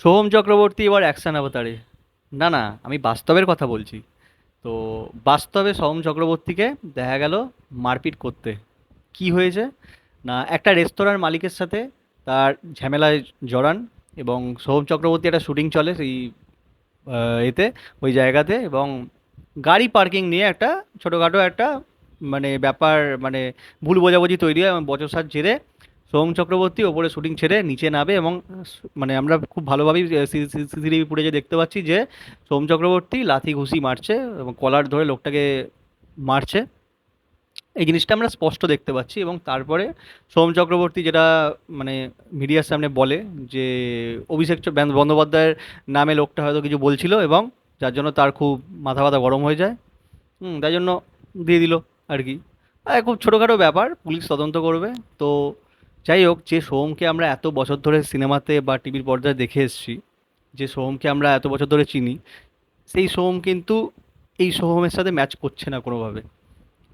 সোহম চক্রবর্তী, এবার অ্যাকশন অবতারে না না, আমি বাস্তবের কথা বলছি। তো বাস্তবে সোহম চক্রবর্তীকে দেখা গেল মারপিট করতে। কি হয়েছে? না, একটা রেস্তোরাঁর মালিকের সাথে তার ঝামেলায় জড়ান এবং সোহম চক্রবর্তী একটা শুটিং চলে সেই এতে, ওই জায়গাতে এবং গাড়ি পার্কিং নিয়ে একটা ছোটোখাটো একটা মানে ব্যাপার মানে ভুল বোঝাবুঝি তৈরি হয় এবং বচসার জেরে সোহম চক্রবর্তী ওপরে শুটিং ছেড়ে নিচে নামে এবং মানে আমরা খুব ভালোভাবেই সিসিটিভি ফুটেজে দেখতে পাচ্ছি যে সোহম চক্রবর্তী লাথি ঘুষি মারছে এবং কলার ধরে লোকটাকে মারছে। এই জিনিসটা আমরা স্পষ্ট দেখতে পাচ্ছি এবং তারপরে সোম চক্রবর্তী যেটা মানে মিডিয়ার সামনে বলে যে অভিষেক বন্দ্যোপাধ্যায়ের নামে লোকটা হয়তো কিছু বলছিল এবং যার জন্য তার খুব মাথা ব্যথা গরম হয়ে যায়। হুম, তাই জন্য দিয়ে দিল আর কি। খুব ছোটোখাটো ব্যাপার, পুলিশ তদন্ত করবে। তো যাই হোক যে সোহমকে আমরা এত বছর ধরে সিনেমাতে বা টিভির পর্দায় দেখে এসেছি, যে সোহমকে আমরা এত বছর ধরে চিনি, সেই সোহম কিন্তু এই সোহমের সাথে ম্যাচ করছে না কোনোভাবে।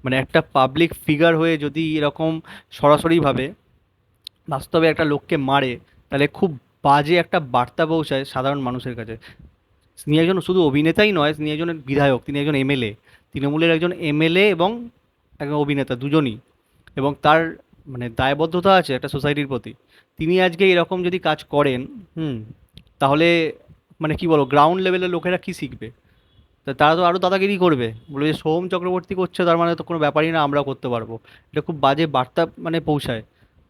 মানে একটা পাবলিক ফিগার হয়ে যদি এরকম সরাসরিভাবে বাস্তবে একটা লোককে মারে, তাহলে খুব বাজে একটা বার্তা পৌঁছায় সাধারণ মানুষের কাছে। তিনি একজন শুধু অভিনেতাই নয়, তিনি একজন বিধায়ক, তিনি একজন এমএলএ, তৃণমূলের একজন এমএলএ এবং একজন অভিনেতা, দুজনই। এবং তার মানে দায়বদ্ধতা আছে একটা সোসাইটির প্রতি। তিনি আজকে এরকম যদি কাজ করেন, হুম, তাহলে মানে কি বলো গ্রাউন্ড লেভেলের লোকেরা কি শিখবে? তা তারা তো আরও দাদাগিরি করবে। বলবে যে সোহম চক্রবর্তী করছে, তার মানে তো কোনো ব্যাপারই না, আমরা করতে পারব। এটা খুব বাজে বার্তা মানে পৌঁছায়।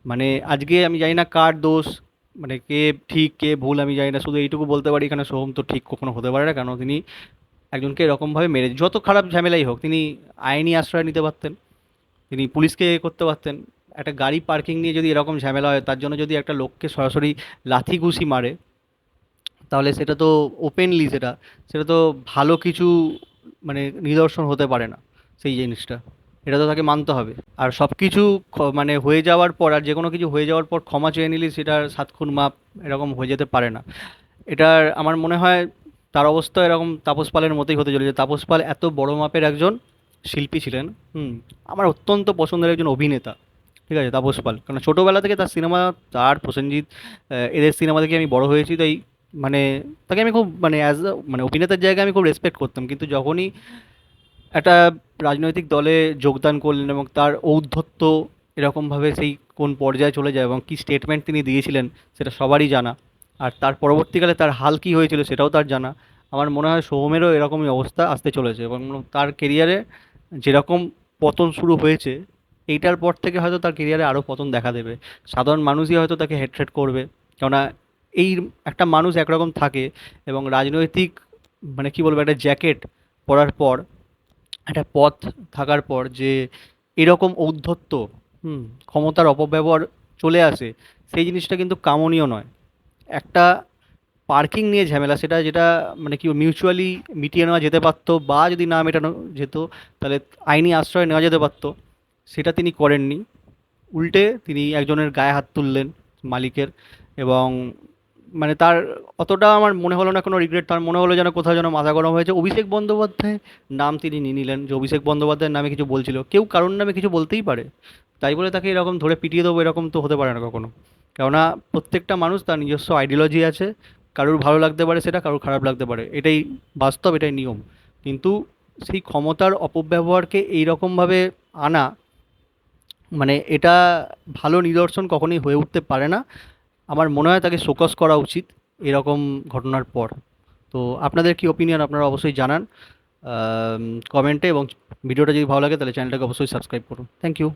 মানে আজকে আমি জানি না কার দোষ মানে কে ঠিক, কে ভুল, আমি জানি না। শুধু এইটুকু বলতে পারি, এখানে সোহম তো ঠিক কখনো হতে পারে না, কেন তিনি একজনকে এরকমভাবে মেরে যত খারাপ ঝামেলাই হোক, তিনি আইনি আশ্রয় নিতে পারতেন। তিনি পুলিশকে করতে পারতেন। একটা গাড়ি পার্কিং নিয়ে যদি এরকম ঝামেলা হয়, তার জন্য যদি একটা লোককে সরাসরি লাথি ঘুষি মারে, তাহলে সেটা তো ওপেনলি সেটা সেটা তো ভালো কিছু মানে নিদর্শন হতে পারে না সেই জিনিসটা। এটা তো তাকে মানতে হবে। আর সব কিছু মানে হয়ে যাওয়ার পর আর যে কোনো কিছু হয়ে যাওয়ার পর ক্ষমা চেয়ে নিলে সেটার সাত খুন মাপ এরকম হয়ে যেতে পারে না। এটার আমার মনে হয় তার অবস্থা এরকম তাপস পালের মতোই হতে চলেছে। তাপস পাল এত বড় মাপের একজন শিল্পী ছিলেন, হুম, আমার অত্যন্ত পছন্দের একজন অভিনেতা। ঠিক আছে, তাপস পাল। কারণ ছোটোবেলা থেকে তার সিনেমা, তার প্রসেনজিৎ এদের সিনেমা থেকে আমি বড় হয়েছি, তাই মানে তাকে আমি খুব মানে অ্যাজ মানে অভিনেতার জায়গায় আমি খুব রেসপেক্ট করতাম। কিন্তু যখনই একটা রাজনৈতিক দলে যোগদান করলেন এবং তার ঔদ্ধত্য এরকমভাবে সেই কোন পর্যায়ে চলে যায় এবং কী স্টেটমেন্ট তিনি দিয়েছিলেন, সেটা সবারই জানা। আর তার পরবর্তীকালে তার হাল কী হয়েছিল সেটাও তার জানা। আমার মনে হয় সোহমেরও এরকমই অবস্থা আসতে চলেছে এবং তার কেরিয়ারে যেরকম পতন শুরু হয়েছে এইটার পর থেকে হয়তো তার কেরিয়ারে আরও পতন দেখা দেবে। সাধারণ মানুষই হয়তো তাকে হেট্রেট করবে। কেননা এই একটা মানুষ একরকম থাকে এবং রাজনৈতিক মানে কি বলব, একটা জ্যাকেট পরার পর, একটা পথ থাকার পর যে এরকম ঔদ্ধত্য, হুম, ক্ষমতার অপব্যবহার চলে আসে, সেই জিনিসটা কিন্তু কামনীয় নয়। একটা পার্কিং নিয়ে ঝামেলা, সেটা যেটা মানে কি মিউচুয়ালি মিটিয়ে নেওয়া যেতে পারতো বা যদি না মেটানো যেত, তাহলে আইনি আশ্রয় নেওয়া যেতে পারতো। সেটা তিনি করেননি। উল্টে তিনি একজনের গায়ে হাত তুললেন মালিকের এবং মানে তার অতটা আমার মনে হলো না, কোনো রিগ্রেট তার মনে হলো যেন কোথাও যেন মাথা গরম হয়েছে। অভিষেক বন্দ্যোপাধ্যায় নাম তিনি নিয়ে নিলেন, যে অভিষেক বন্দ্যোপাধ্যায়ের নামে কিছু বলছিল। কেউ কারোর নামে কিছু বলতেই পারে। তাই বলে তাকে এরকম ধরে পিটিয়ে দেবো এরকম তো হতে পারে না কখনো। কেননা প্রত্যেকটা মানুষ তার নিজস্ব আইডিওলজি আছে। কারোর ভালো লাগতে পারে সেটা, কারোর খারাপ লাগতে পারে। এটাই বাস্তব, এটাই নিয়ম। কিন্তু সেই ক্ষমতার অপব্যবহারকে এইরকমভাবে আনা মানে এটা ভালো নিদর্শন কখনোই হয়ে উঠতে পারে না। আমার মনে হয় তাকে শোকস করা উচিত এরকম ঘটনার পর। তো আপনাদের কি ওপিনিয়ন আপনারা অবশ্যই জানান। কমেন্টে এবং ভিডিওটা যদি ভালো লাগে তাহলে চ্যানেলটাকে অবশ্যই সাবস্ক্রাইব করুন। Thank you